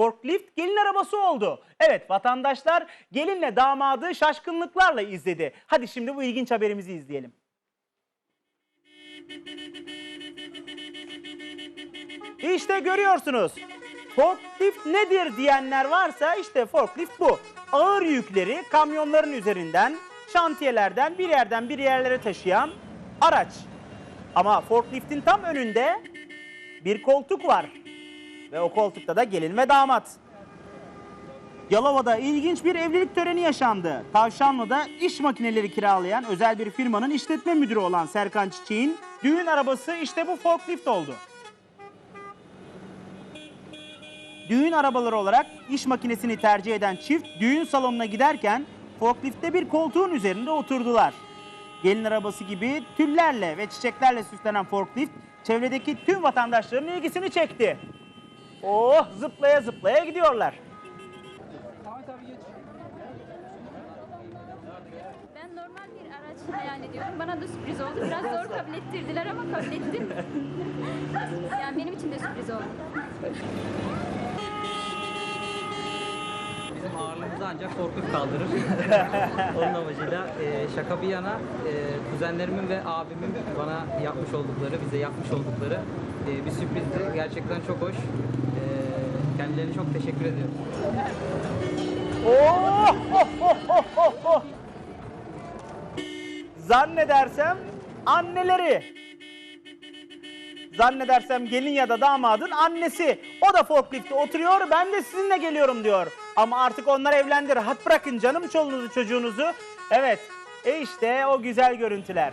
Forklift gelin arabası oldu. Evet vatandaşlar gelinle damadı şaşkınlıklarla izledi. Hadi şimdi bu ilginç haberimizi izleyelim. İşte görüyorsunuz. Forklift nedir diyenler varsa işte forklift bu. Ağır yükleri kamyonların üzerinden, şantiyelerden bir yerden bir yerlere taşıyan araç. Ama forkliftin tam önünde bir koltuk var. Ve o koltukta da gelin ve damat. Yalova'da ilginç bir evlilik töreni yaşandı. Tavşanlı'da iş makineleri kiralayan özel bir firmanın işletme müdürü olan Serkan Çiçek'in düğün arabası işte bu forklift oldu. Düğün arabaları olarak iş makinesini tercih eden çift düğün salonuna giderken forkliftte bir koltuğun üzerinde oturdular. Gelin arabası gibi tüllerle ve çiçeklerle süslenen forklift çevredeki tüm vatandaşların ilgisini çekti. Oh zıplaya zıplaya gidiyorlar. Ben normal bir araç hayal ediyorum. Bana da sürpriz oldu. Biraz zor kabul ettirdiler ama kabul ettim. yani benim için de sürpriz oldu. Bizim ağırlığımızı ancak forklift kaldırır. Onun amacıyla e, şaka bir yana e, kuzenlerimin ve abimin bana yapmış oldukları, bize yapmış oldukları e, bir sürprizdi. Gerçekten çok hoş. Kendilerine çok teşekkür ediyorum. Oh, oh, oh, oh, oh. Zannedersem anneleri. Zannedersem gelin ya da damadın annesi. O da forklifte oturuyor ben de sizinle geliyorum diyor. Ama artık onlar evlendi rahat bırakın canım çoluğunuzu çocuğunuzu. Evet e işte o güzel görüntüler.